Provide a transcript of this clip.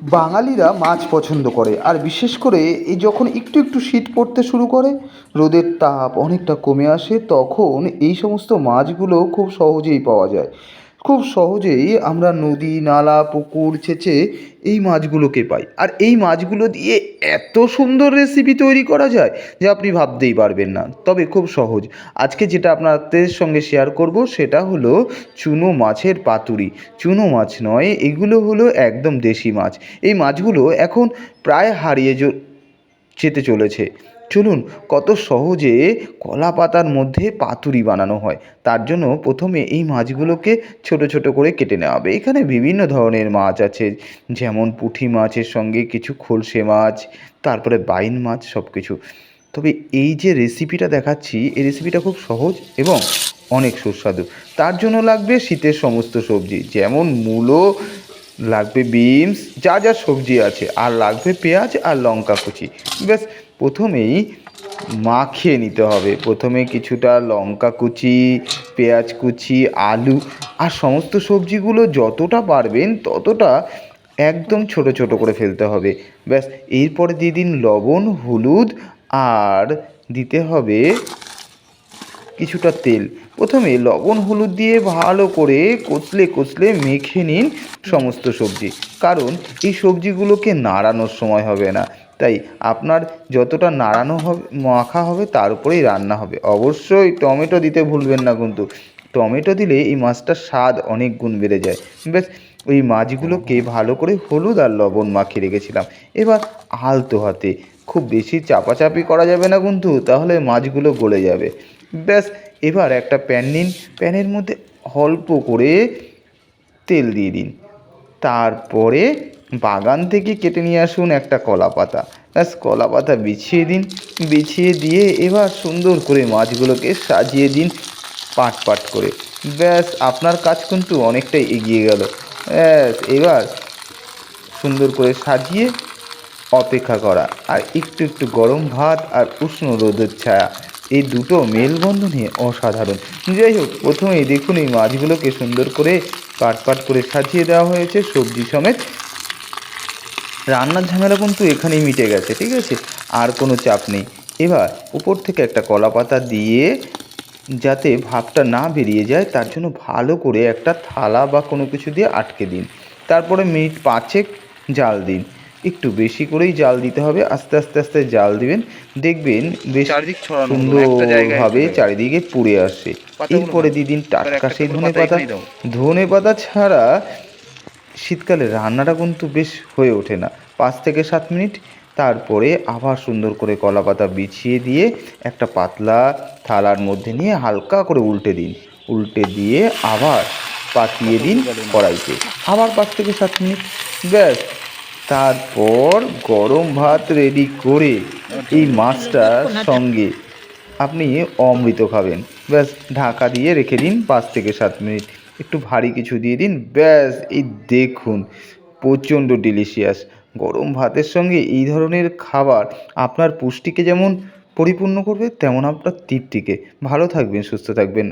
বাঙালিরা মাছ পছন্দ করে, আর বিশেষ করে এই যখন একটু একটু শীত পড়তে শুরু করে, রোদের তাপ অনেকটা কমে আসে, তখন এই সমস্ত মাছগুলো খুব সহজেই পাওয়া যায়। খুব সহজেই আমরা নদী, নালা, পুকুর, ছেঁচে এই মাছগুলোকে পাই। আর এই মাছগুলো দিয়ে এত সুন্দর রেসিপি তৈরি করা যায় যে আপনি ভাবতেই পারবেন না। তবে খুব সহজ। আজকে যেটা আপনাদের সঙ্গে শেয়ার করব সেটা হলো চুনো মাছের পাতুরি। চুনো মাছ নয়, এগুলো হলো একদম দেশি মাছ। এই মাছগুলো এখন প্রায় হারিয়ে যেতে চলেছে। চলুন, কত সহজে কলা পাতার মধ্যে পাতুরি বানানো হয়। তার জন্য প্রথমে এই মাছগুলোকে ছোট ছোট করে কেটে নেওয়া হবে। এখানে বিভিন্ন ধরনের মাছ আছে, যেমন পুঁটি মাছের সঙ্গে কিছু খলসে মাছ, তারপরে বাইন মাছ সব কিছু তবে এই যে রেসিপিটা দেখাচ্ছি, এই রেসিপিটা খুব সহজ এবং অনেক সুস্বাদু। তার জন্য লাগবে শীতের সমস্ত সবজি, যেমন মূলো লাগবে বিনস, যা যা সবজি আছে, আর লাগবে পেঁয়াজ আর লঙ্কা কুচি। ব্যাস, প্রথমেই মাখিয়ে নিতে হবে। প্রথমে কিছুটা লঙ্কা কুচি, পেঁয়াজ কুচি, আলু আর সমস্ত সবজিগুলো যতটা পারবেন ততটা একদম ছোট ছোট করে ফেলতে হবে। ব্যাস, এরপরে দিয়ে দিন লবণ, হলুদ আর দিতে হবে কিছুটা তেল। প্রথমে লবণ, হলুদ দিয়ে ভালো করে কচলে কচলে মেখে নিন সমস্ত সবজি। কারণ এই সবজিগুলোকে নাড়ানোর সময় হবে না। তাই আপনার যতটা নাড়ানো হবে, মাখা হবে, তার উপরেই রান্না হবে। অবশ্যই টমেটো দিতে ভুলবেন না কিন্তু। টমেটো দিলে এই মাছটার স্বাদ অনেক গুণ বেড়ে যায়। ব্যাস ওই মাছগুলোকে ভালো করে হলুদ আর লবণ মাখিয়ে রেখেছিলাম। এবার আলতো হাতে খুব বেশি চাপাচাপি করা যাবে না কিন্তু, তাহলে মাছগুলো গলে যাবে। ব্যাস, এবার একটা প্যান নিন, প্যানের মধ্যে অল্প করে তেল দিয়ে দিন। তারপরে বাগান থেকে কেটে নিয়ে আসুন একটা কলা পাতা। ব্যাস, কলা পাতা বিছিয়ে দিন, বিছিয়ে দিয়ে এবার সুন্দর করে মাছগুলোকে সাজিয়ে দিন পাট পাট করে। ব্যাস, আপনার কাজ কিন্তু অনেকটাই এগিয়ে গেল। ব্যাস, এবার সুন্দর করে সাজিয়ে অপেক্ষা করা, আর একটু একটু গরম ভাত আর উষ্ণ রোদের ছায়া, এই দুটো মেলবন্ধনে অসাধারণ। যাই হোক, প্রথমেই দেখুন এই মাছগুলোকে সুন্দর করে পাট পাট করে সাজিয়ে দেওয়া হয়েছে, সবজি সমেত। রান্নার ঝামেলা কিন্তু এখানেই মিটে গেছে, ঠিক আছে? আর কোনো চাপ নেই। এবার উপর থেকে একটা কলা পাতা দিয়ে যাতে ভাপটা না বেরিয়ে যায়, তার জন্য ভালো করে একটা থালা বা কোনো কিছু দিয়ে আটকে দিন। তারপরে মিনিট পাঁচেক জাল দিন। একটু বেশি করেই জাল দিতে হবে। আস্তে আস্তে আস্তে জাল দিবেন। দেখবেন বেশ সুন্দরভাবে চারিদিকে পুড়ে আসে এরপরে। দিয়ে দিন টাটকা সেই ধনে পাতা। ধনে পাতা ছাড়া শীতকালে রান্নাটা কিন্তু বেশ হয়ে ওঠে না। পাঁচ থেকে সাত মিনিট। তারপরে আবার সুন্দর করে কলা পাতা বিছিয়ে দিয়ে একটা পাতলা থালার মধ্যে নিয়ে হালকা করে উল্টে দিন। উল্টে দিয়ে আবার পাতিয়ে দিন কড়াইতে। আবার পাঁচ থেকে সাত মিনিট। ব্যাস। তারপর গরম ভাত রেডি করে এই মাছটার সঙ্গে আপনি অমৃত খাবেন। ব্যাস ঢাকা দিয়ে রেখে দিন পাঁচ থেকে সাত মিনিট। একটু ভারী কিছু দিয়ে দিন। ব্যাস এই দেখুন প্রচণ্ড ডিলিশিয়াস গরম ভাতের সঙ্গে এই ধরনের খাবার আপনার পুষ্টিকে যেমন পরিপূর্ণ করবে তেমন আপনার তৃপ্তিকে। ভালো থাকবেন সুস্থ থাকবেন।